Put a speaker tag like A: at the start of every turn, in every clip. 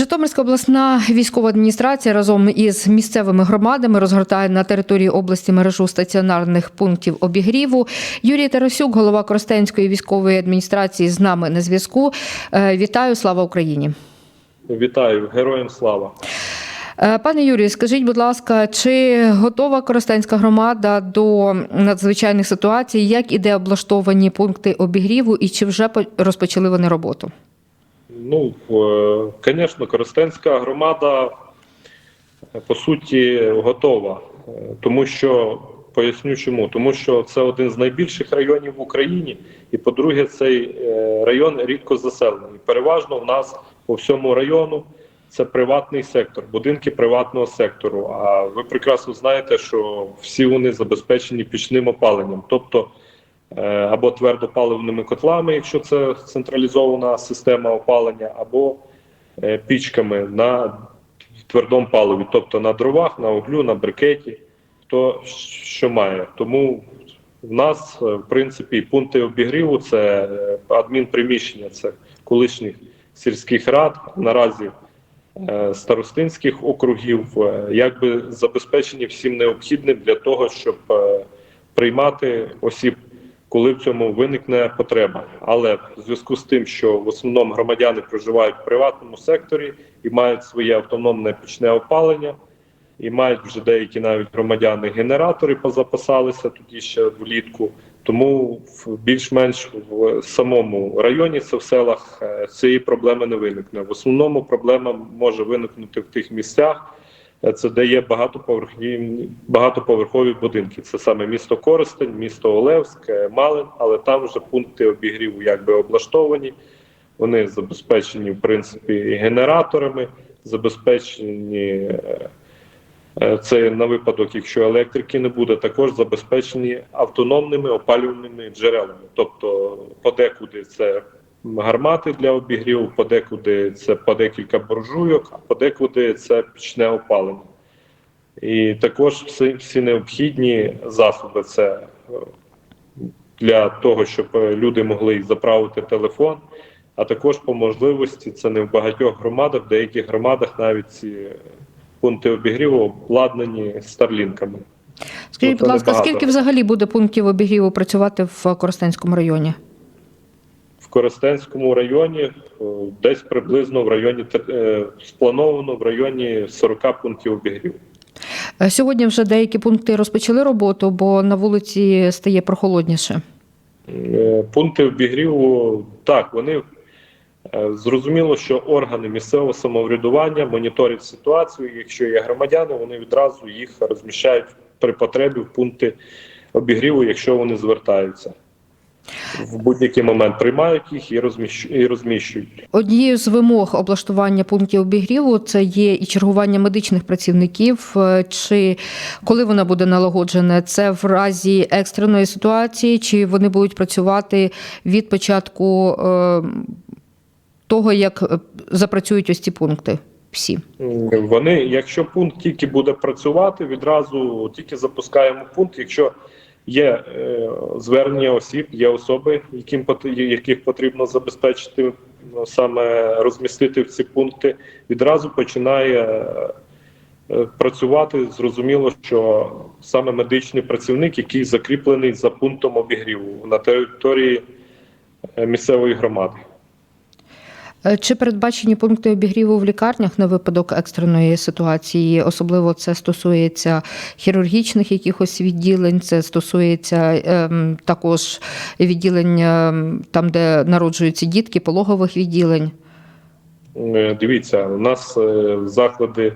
A: Житомирська обласна військова адміністрація разом із місцевими громадами розгортає на території області мережу стаціонарних пунктів обігріву. Юрій Тарасюк, голова Коростенської військової адміністрації, з нами на зв'язку. Е, Вітаю, слава Україні.
B: Вітаю, героям слава.
A: Е, Пане Юрію, скажіть, будь ласка, чи готова Коростенська громада до надзвичайних ситуацій? Як іде облаштовані пункти обігріву і чи вже по- розпочали вони роботу?
B: Ну, звісно, Коростенська громада е, по суті готова, Е, тому що поясню чому. Тому що це один з найбільших районів в Україні, і по-друге, цей е, район рідко заселений. Переважно в нас по всьому району це приватний сектор, будинки приватного сектору. А ви прекрасно знаєте, що всі вони забезпечені пічним опаленням, тобто е, або твердопаливними котлами, якщо це централізована система опалення, або е, пічками на твердому паливі, тобто на дровах, на углю, на брикеті, хто що має. Тому в нас, е, в принципі, пункти обігріву це е, адмінприміщення, це колишніх сільських рад. Наразі е, старостинських округів, е, якби забезпечені всім необхідним для того, щоб е, приймати осіб, коли в цьому виникне потреба. Але в зв'язку з тим, що в основному громадяни проживають в приватному секторі і мають своє автономне пічне опалення, і мають вже деякі навіть громадяни генератори позапасалися тоді ще влітку. Тому в більш-менш в самому районі, це в селах е, цієї проблеми не виникне. В основному проблема може виникнути в тих місцях, це де є багатоповерхові, багатоповерхові будинки. Це саме місто Коростень, місто Олевськ, е, Малин, але там вже пункти обігріву якби облаштовані. Вони забезпечені, в принципі, генераторами, забезпечені. е, Е, Це на випадок, якщо електрики не буде, також забезпечені автономними опалювальними джерелами. Тобто, подекуди це гармати для обігріву, подекуди це по декілька буржуйок, а подекуди це пічне опалення. І також всі, всі необхідні засоби це е, для того, щоб люди могли заправити телефон. А також по можливості це не в багатьох громадах, в деяких громадах навіть ці пункти обігріву обладнані старлінками.
A: Скажіть,
B: Ну,
A: будь ласка, скільки взагалі буде пунктів обігріву працювати в Коростенському районі?
B: Коростенському районі е, десь приблизно в районі е, сплановано в районі 40 пунктів обігріву.
A: Е, Сьогодні вже деякі пункти розпочали роботу, бо на вулиці стає прохолодніше.
B: Пункти обігріву так, вони зрозуміло, що органи місцевого самоврядування моніторять ситуацію. Якщо є громадяни, вони відразу їх розміщають при потребі в пункти обігріву, якщо вони звертаються. В будь-який момент приймають їх і і розміщують.
A: Однією з вимог облаштування пунктів обігріву це є і чергування медичних працівників. Е, Чи коли вона буде налагоджена, це в разі екстреної ситуації, чи вони будуть працювати від початку е, того, як е, запрацюють ось ці пункти? Всі
B: Вони, якщо пункт тільки буде працювати, відразу тільки запускаємо пункт. Якщо є е, звернення осіб, є особи, яким яких потрібно забезпечити ну, саме розмістити в ці пункти, відразу починає е, працювати. Зрозуміло, що саме медичний працівник, який закріплений за пунктом обігріву на території е, місцевої громади.
A: Е, чи передбачені пункти обігріву в лікарнях на випадок екстреної ситуації? Особливо це стосується хірургічних якихось відділень, це стосується ем, також відділень ем, там, де народжуються дітки, пологових відділень.
B: Е, Дивіться, у нас е, заклади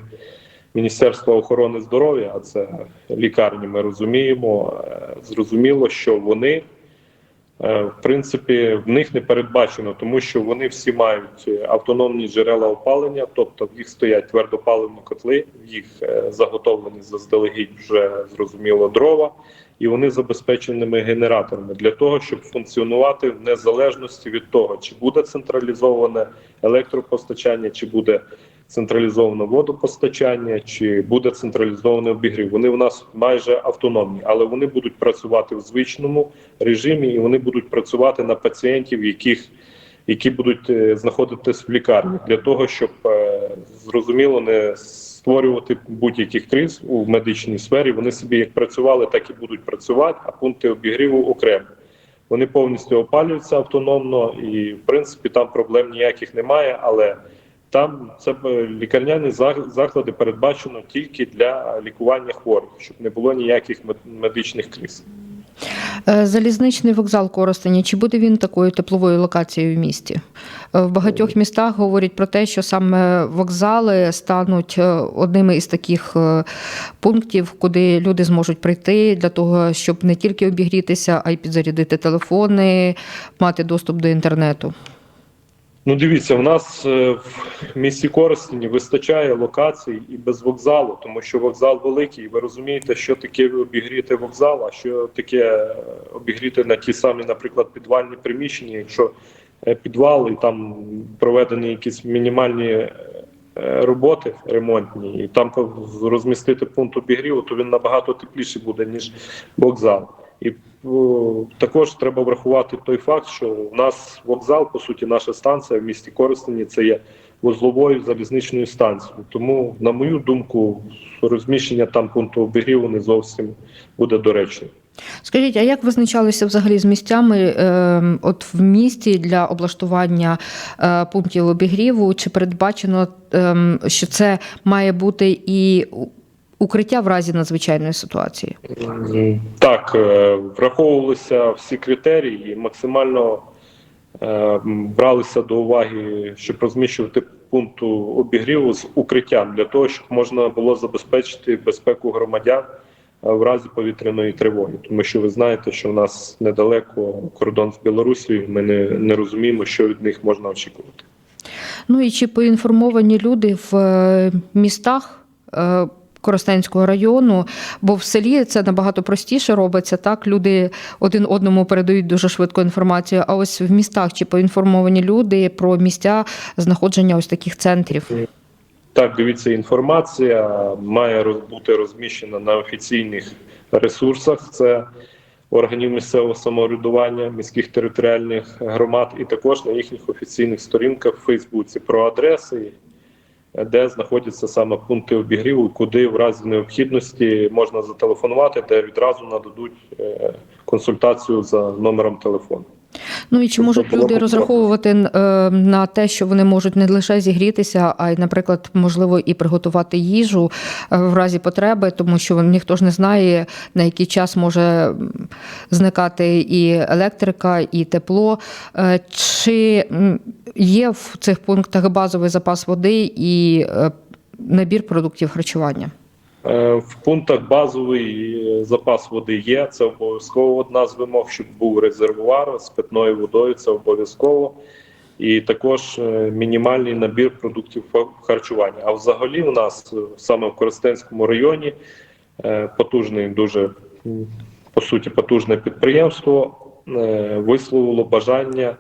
B: Міністерства охорони здоров'я, а це лікарні, ми розуміємо. Зрозуміло, що вони, в принципі, в них не передбачено, тому що вони всі мають е, автономні джерела опалення, тобто в їх стоять твердопаливні котли, в їх е, заготовлені заздалегідь вже зрозуміло дрова, і вони забезпеченими генераторами для того, щоб функціонувати в незалежності від того, чи буде централізоване електропостачання, чи буде централізоване водопостачання, чи буде централізований обігрів. Вони в нас майже автономні, але вони будуть працювати в звичному режимі і вони будуть працювати на пацієнтів, яких які будуть е, знаходитись в лікарні, для того, щоб е, зрозуміло не створювати будь-яких криз у медичній сфері. Вони собі як працювали, так і будуть працювати, а пункти обігріву окремо. Вони повністю опалюються автономно, і в принципі там проблем ніяких немає. Але там це е, лікарняні заклади передбачено тільки для лікування хворих, щоб не було ніяких мед- медичних криз.
A: Е, Залізничний вокзал Коростені, чи буде він такою тепловою локацією в місті? Е, В багатьох містах говорять про те, що саме вокзали стануть е, одними із таких е, пунктів, куди люди зможуть прийти для того, щоб не тільки обігрітися, а й підзарядити телефони, мати доступ до інтернету.
B: Ну, дивіться, в нас е, в місті Коростені вистачає локацій і без вокзалу, тому що вокзал великий. Ви розумієте, що таке обігріти вокзал, а що таке е, обігріти на ті самі, наприклад, підвальні приміщення, якщо е, підвал і там проведені якісь мінімальні роботи ремонтні, і там розмістити пункт обігріву, то він набагато тепліший буде, ніж вокзал. І о, також треба врахувати той факт, що у нас вокзал, по суті, наша станція в місті Коростені це є вузловою залізничною станцією. Тому, на мою думку, розміщення там пункту обігріву не зовсім буде доречним.
A: Скажіть, а як визначалися взагалі з місцями е, от в місті для облаштування е, пунктів обігріву? Чи передбачено, е, що це має бути і укриття в разі надзвичайної ситуації?
B: Так, е, враховувалися всі критерії, максимально е, бралися до уваги, щоб розміщувати пункту обігріву з укриттям для того, щоб можна було забезпечити безпеку громадян е, в разі повітряної тривоги. Тому що ви знаєте, що в нас недалеко кордон з Білорусією, ми не, не розуміємо, що від них можна очікувати.
A: Ну і чи поінформовані люди в містах? Коростенського району, бо в селі це набагато простіше робиться. Так люди один одному передають дуже швидко інформацію. А ось в містах чи поінформовані люди про місця знаходження ось таких центрів.
B: Так, дивіться, інформація має бути розміщена на офіційних ресурсах. Це органів місцевого самоврядування, міських територіальних громад, і також на їхніх офіційних сторінках в Фейсбуці про адреси, де знаходяться саме пункти обігріву, куди в разі необхідності можна зателефонувати, де відразу нададуть е, консультацію за номером телефону.
A: Ну і чи
B: Тобто
A: можуть люди розраховувати е, на те, що вони можуть не лише зігрітися, а й, наприклад, можливо, і приготувати їжу е, в разі потреби, тому що ніхто ж не знає, на який час може зникати і електрика, і тепло. Е, Чи є в цих пунктах базовий запас води і набір продуктів харчування?
B: Е, В пунктах базовий е, запас води є. Це обов'язково одна з вимог, щоб був резервуар з питною водою. Це обов'язково. І також е, мінімальний набір продуктів харчування. А взагалі, у нас саме в Коростенському районі потужний, дуже по суті, потужне підприємство висловило бажання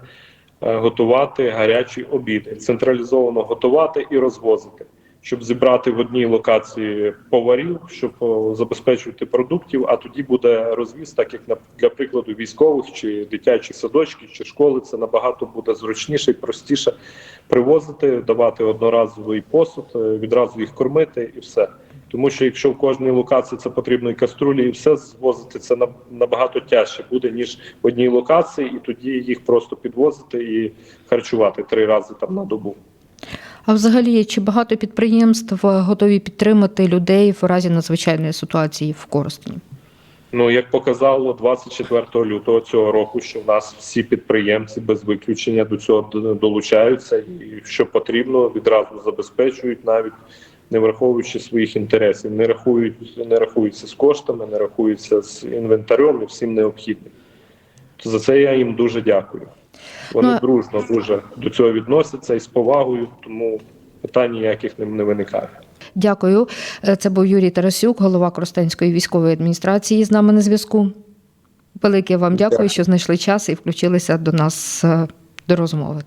B: готувати гарячі обіди, централізовано готувати і розвозити щоб зібрати в одній локації поварів, щоб забезпечувати продуктів. А тоді буде розвіз, так як на для прикладу військових чи дитячих садочків чи школи. Це набагато буде зручніше і простіше привозити, давати одноразовий посуд, е, відразу їх кормити і все. Тому що якщо в кожній локації це потрібно і каструлі, і все звозити, це на- набагато тяжче буде ніж в одній локації, і тоді їх просто підвозити і харчувати три рази там на добу.
A: А взагалі, чи багато підприємств готові підтримати людей в разі надзвичайної ситуації в Коростені?
B: Ну, як показало 24 лютого цього року, що в нас всі підприємці без виключення до цього долучаються, і що потрібно, відразу забезпечують, навіть не враховуючи своїх інтересів, не рахують, не рахуються з коштами, не рахуються з інвентарем і всім необхідним. За це я їм дуже дякую. Вони
A: Ну,
B: дружно дуже до цього відносяться і з повагою, тому питань ніяких не, не виникає.
A: Дякую. Е, Це був Юрій Тарасюк, голова Коростенської військової адміністрації. З нами на зв'язку. Велике вам дякую,
B: Дякую.
A: що знайшли час і включилися до нас е, до розмови.